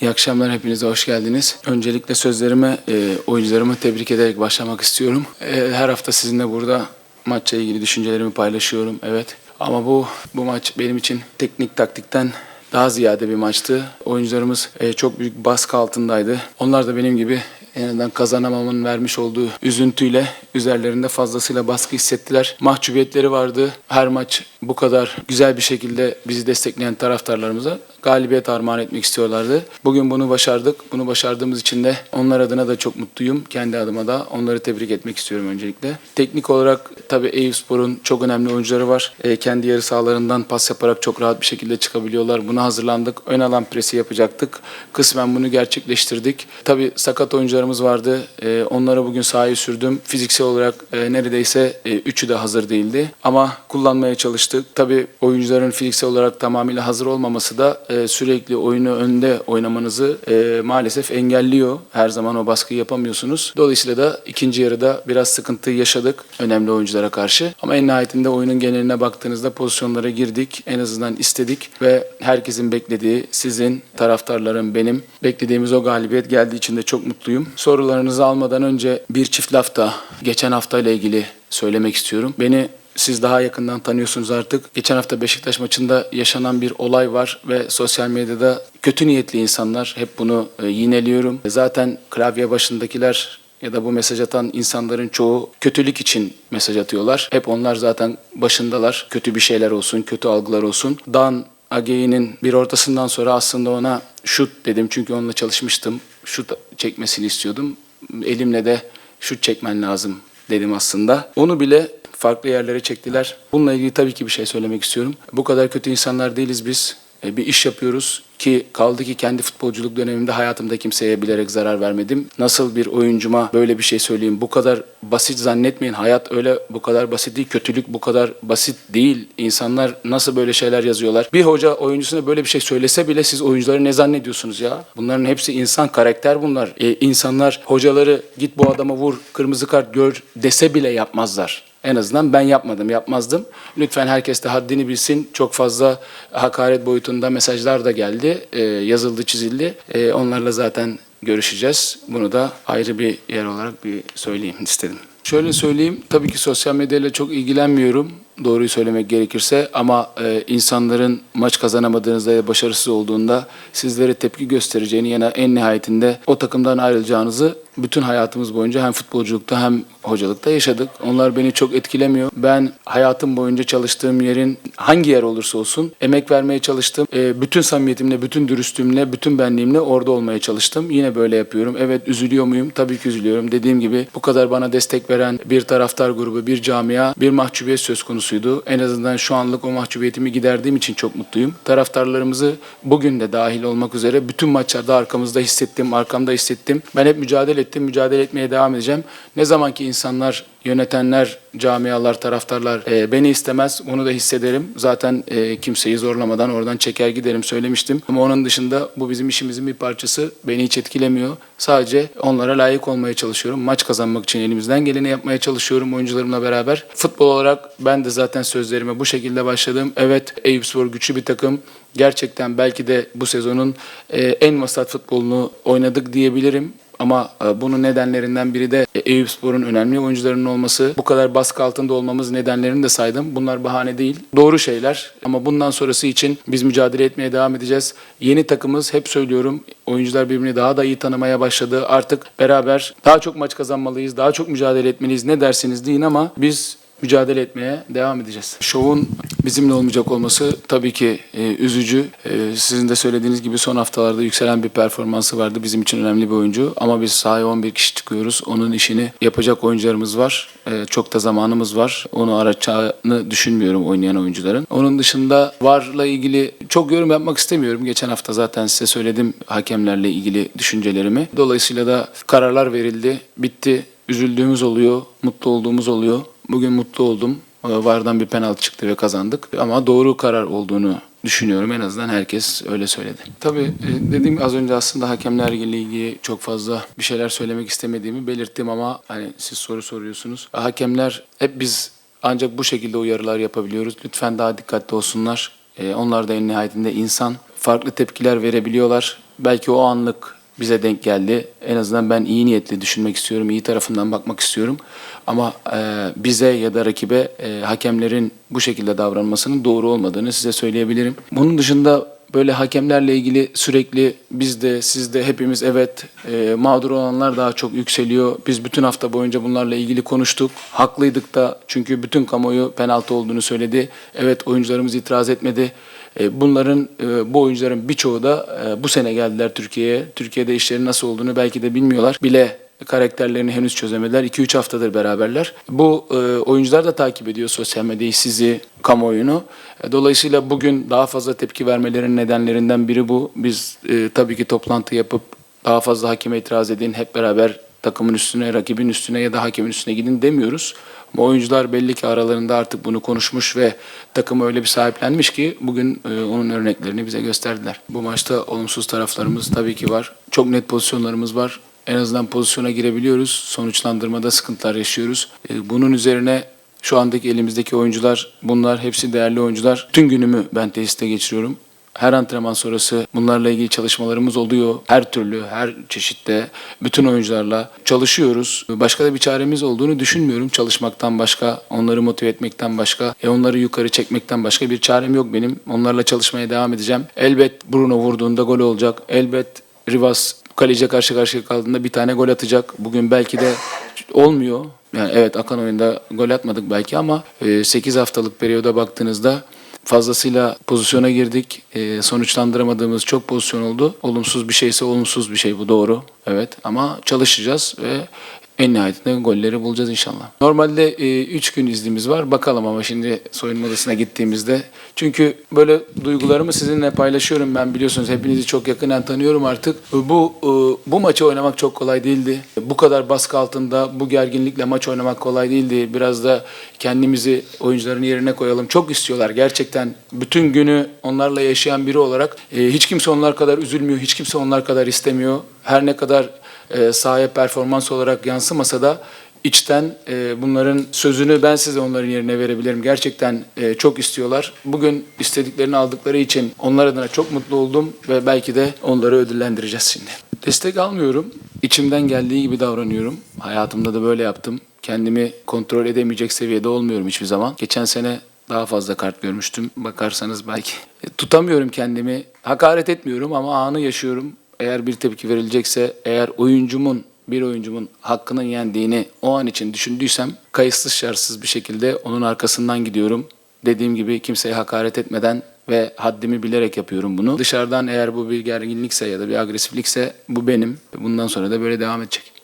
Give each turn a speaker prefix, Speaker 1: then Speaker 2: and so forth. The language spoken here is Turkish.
Speaker 1: İyi akşamlar hepinize hoş geldiniz. Öncelikle sözlerime, e, tebrik ederek başlamak istiyorum. E, her hafta sizinle burada maçla ilgili düşüncelerimi paylaşıyorum. Evet. Ama bu bu maç benim için teknik taktikten daha ziyade bir maçtı. Oyuncularımız e, çok büyük baskı altındaydı. Onlar da benim gibi en azından kazanamamın vermiş olduğu üzüntüyle üzerlerinde fazlasıyla baskı hissettiler. Mahcubiyetleri vardı. Her maç bu kadar güzel bir şekilde bizi destekleyen taraftarlarımıza galibiyet armağan etmek istiyorlardı. Bugün bunu başardık. Bunu başardığımız için de onlar adına da çok mutluyum. Kendi adıma da onları tebrik etmek istiyorum öncelikle. Teknik olarak tabii Eyüpspor'un çok önemli oyuncuları var. E, kendi yarı sahalarından pas yaparak çok rahat bir şekilde çıkabiliyorlar. Buna hazırlandık. Ön alan presi yapacaktık. Kısmen bunu gerçekleştirdik. Tabii sakat oyuncularımız vardı. E, onlara bugün sahayı sürdüm. Fiziksel olarak e, neredeyse e, üçü de hazır değildi. Ama kullanmaya çalıştık. Tabii oyuncuların fiziksel olarak tamamıyla hazır olmaması da e, sürekli oyunu önde oynamanızı e, maalesef engelliyor. Her zaman o baskıyı yapamıyorsunuz. Dolayısıyla da ikinci yarıda biraz sıkıntı yaşadık önemli oyunculara karşı. Ama en nihayetinde oyunun geneline baktığınızda pozisyonlara girdik. En azından istedik ve herkesin beklediği, sizin, taraftarların, benim beklediğimiz o galibiyet geldiği için de çok mutluyum. Sorularınızı almadan önce bir çift laf da geçen hafta ile ilgili söylemek istiyorum. Beni siz daha yakından tanıyorsunuz artık. Geçen hafta Beşiktaş maçında yaşanan bir olay var ve sosyal medyada kötü niyetli insanlar hep bunu e, yineliyorum. Zaten klavye başındakiler ya da bu mesaj atan insanların çoğu kötülük için mesaj atıyorlar. Hep onlar zaten başındalar. Kötü bir şeyler olsun, kötü algılar olsun. Dan Ageyi'nin bir ortasından sonra aslında ona şut dedim çünkü onunla çalışmıştım. Şut çekmesini istiyordum. Elimle de şut çekmen lazım dedim aslında. Onu bile farklı yerlere çektiler. Bununla ilgili tabii ki bir şey söylemek istiyorum. Bu kadar kötü insanlar değiliz biz. E, Bir iş yapıyoruz ki kaldı ki kendi futbolculuk dönemimde hayatımda kimseye bilerek zarar vermedim. Nasıl bir oyuncuma böyle bir şey söyleyeyim? Bu kadar basit zannetmeyin. Hayat öyle bu kadar basit değil. Kötülük bu kadar basit değil. İnsanlar nasıl böyle şeyler yazıyorlar? Bir hoca oyuncusuna böyle bir şey söylese bile siz oyuncuları ne zannediyorsunuz ya? Bunların hepsi insan, karakter bunlar. E, insanlar hocaları git bu adama vur, kırmızı kart gör dese bile yapmazlar. En azından ben yapmadım, yapmazdım. Lütfen herkes de haddini bilsin. Çok fazla hakaret boyutunda mesajlar da geldi. Ee, yazıldı, çizildi. Ee, onlarla zaten görüşeceğiz. Bunu da ayrı bir yer olarak bir söyleyeyim istedim. Şöyle söyleyeyim, tabii ki sosyal medyayla çok ilgilenmiyorum. Doğruyu söylemek gerekirse ama e, insanların maç kazanamadığınızda ya başarısız olduğunda sizlere tepki göstereceğini yana en nihayetinde o takımdan ayrılacağınızı bütün hayatımız boyunca hem futbolculukta hem hocalıkta yaşadık. Onlar beni çok etkilemiyor. Ben hayatım boyunca çalıştığım yerin hangi yer olursa olsun emek vermeye çalıştım. E, bütün samimiyetimle, bütün dürüstlüğümle, bütün benliğimle orada olmaya çalıştım. Yine böyle yapıyorum. Evet üzülüyor muyum? Tabii ki üzülüyorum. Dediğim gibi bu kadar bana destek veren bir taraftar grubu, bir camia, bir mahcubiyet söz konusuydu. En azından şu anlık o mahcubiyetimi giderdiğim için çok mutluyum. Taraftarlarımızı bugün de dahil olmak üzere bütün maçlarda arkamızda hissettim, arkamda hissettim. Ben hep mücadele ettim, mücadele etmeye devam edeceğim. Ne zaman ki insanlar, yönetenler, camialar, taraftarlar e, beni istemez, onu da hissederim. Zaten e, kimseyi zorlamadan oradan çeker giderim söylemiştim. Ama onun dışında bu bizim işimizin bir parçası. Beni hiç etkilemiyor. Sadece onlara layık olmaya çalışıyorum. Maç kazanmak için elimizden geleni yapmaya çalışıyorum oyuncularımla beraber. Futbol olarak ben de zaten sözlerime bu şekilde başladım. Evet Eyüpspor güçlü bir takım. Gerçekten belki de bu sezonun e, en vasat futbolunu oynadık diyebilirim. Ama e, bunun nedenlerinden biri de e, Eyüpspor'un önemli oyuncularının olması. Bu kadar baskı altında olmamız nedenlerini de saydım. Bunlar bahane değil. Doğru şeyler. Ama bundan sonrası için biz mücadele etmeye devam edeceğiz. Yeni takımız hep söylüyorum. Oyuncular birbirini daha da iyi tanımaya başladı. Artık beraber daha çok maç kazanmalıyız. Daha çok mücadele etmeliyiz. Ne dersiniz deyin ama biz mücadele etmeye devam edeceğiz. Şovun bizimle olmayacak olması tabii ki e, üzücü. E, sizin de söylediğiniz gibi son haftalarda yükselen bir performansı vardı. Bizim için önemli bir oyuncu. Ama biz sahaya 11 kişi çıkıyoruz. Onun işini yapacak oyuncularımız var. E, çok da zamanımız var. Onu aratacağını düşünmüyorum oynayan oyuncuların. Onun dışında VAR'la ilgili çok yorum yapmak istemiyorum. Geçen hafta zaten size söyledim hakemlerle ilgili düşüncelerimi. Dolayısıyla da kararlar verildi. Bitti. Üzüldüğümüz oluyor, mutlu olduğumuz oluyor. Bugün mutlu oldum. Ee, Vardan bir penaltı çıktı ve kazandık. Ama doğru karar olduğunu düşünüyorum. En azından herkes öyle söyledi. Tabii e, dediğim az önce aslında hakemlerle ilgili çok fazla bir şeyler söylemek istemediğimi belirttim ama hani siz soru soruyorsunuz. Hakemler hep biz ancak bu şekilde uyarılar yapabiliyoruz. Lütfen daha dikkatli olsunlar. E, Onlar da en nihayetinde insan. Farklı tepkiler verebiliyorlar. Belki o anlık bize denk geldi. En azından ben iyi niyetli düşünmek istiyorum, iyi tarafından bakmak istiyorum. Ama e, bize ya da rakibe e, hakemlerin bu şekilde davranmasının doğru olmadığını size söyleyebilirim. Bunun dışında böyle hakemlerle ilgili sürekli biz de siz de hepimiz evet e, mağdur olanlar daha çok yükseliyor. Biz bütün hafta boyunca bunlarla ilgili konuştuk. Haklıydık da çünkü bütün kamuoyu penaltı olduğunu söyledi. Evet oyuncularımız itiraz etmedi. E, Bunların e, bu oyuncuların birçoğu da e, bu sene geldiler Türkiye'ye. Türkiye'de işlerin nasıl olduğunu belki de bilmiyorlar. Bile karakterlerini henüz çözemediler. 2-3 haftadır beraberler. Bu e, oyuncular da takip ediyor sosyal medyayı, sizi, kamuoyunu. E, Dolayısıyla bugün daha fazla tepki vermelerinin nedenlerinden biri bu. Biz e, tabii ki toplantı yapıp daha fazla hakeme itiraz edin, hep beraber takımın üstüne, rakibin üstüne ya da hakemin üstüne gidin demiyoruz. Ama oyuncular belli ki aralarında artık bunu konuşmuş ve takımı öyle bir sahiplenmiş ki bugün e, onun örneklerini bize gösterdiler. Bu maçta olumsuz taraflarımız tabii ki var. Çok net pozisyonlarımız var. En azından pozisyona girebiliyoruz. Sonuçlandırmada sıkıntılar yaşıyoruz. E, bunun üzerine şu andaki elimizdeki oyuncular bunlar hepsi değerli oyuncular. Tüm günümü ben tesiste geçiriyorum. Her antrenman sonrası bunlarla ilgili çalışmalarımız oluyor. Her türlü, her çeşitte bütün oyuncularla çalışıyoruz. Başka da bir çaremiz olduğunu düşünmüyorum. Çalışmaktan başka, onları motive etmekten başka, e onları yukarı çekmekten başka bir çarem yok benim. Onlarla çalışmaya devam edeceğim. Elbet Bruno vurduğunda gol olacak. Elbet Rivas kaleciye karşı karşıya kaldığında bir tane gol atacak. Bugün belki de olmuyor. Yani evet akan oyunda gol atmadık belki ama 8 haftalık periyoda baktığınızda fazlasıyla pozisyona girdik. E, sonuçlandıramadığımız çok pozisyon oldu. Olumsuz bir şeyse olumsuz bir şey bu doğru. Evet ama çalışacağız ve en nihayetinde golleri bulacağız inşallah. Normalde 3 gün iznimiz var. Bakalım ama şimdi soyunma odasına gittiğimizde. Çünkü böyle duygularımı sizinle paylaşıyorum ben biliyorsunuz. Hepinizi çok yakından tanıyorum artık. Bu e, bu maçı oynamak çok kolay değildi. Bu kadar baskı altında bu gerginlikle maç oynamak kolay değildi. Biraz da kendimizi oyuncuların yerine koyalım. Çok istiyorlar gerçekten. Bütün günü onlarla yaşayan biri olarak e, hiç kimse onlar kadar üzülmüyor. Hiç kimse onlar kadar istemiyor. Her ne kadar e, sahaya performans olarak yansımasa da içten e, bunların sözünü ben size onların yerine verebilirim. Gerçekten e, çok istiyorlar. Bugün istediklerini aldıkları için onlar adına çok mutlu oldum ve belki de onları ödüllendireceğiz şimdi. Destek almıyorum. İçimden geldiği gibi davranıyorum. Hayatımda da böyle yaptım. Kendimi kontrol edemeyecek seviyede olmuyorum hiçbir zaman. Geçen sene daha fazla kart görmüştüm. Bakarsanız belki. E, tutamıyorum kendimi. Hakaret etmiyorum ama anı yaşıyorum. Eğer bir tepki verilecekse, eğer oyuncumun, bir oyuncumun hakkının yendiğini o an için düşündüysem kayıtsız şartsız bir şekilde onun arkasından gidiyorum. Dediğim gibi kimseye hakaret etmeden ve haddimi bilerek yapıyorum bunu. Dışarıdan eğer bu bir gerginlikse ya da bir agresiflikse bu benim. Bundan sonra da böyle devam edecek.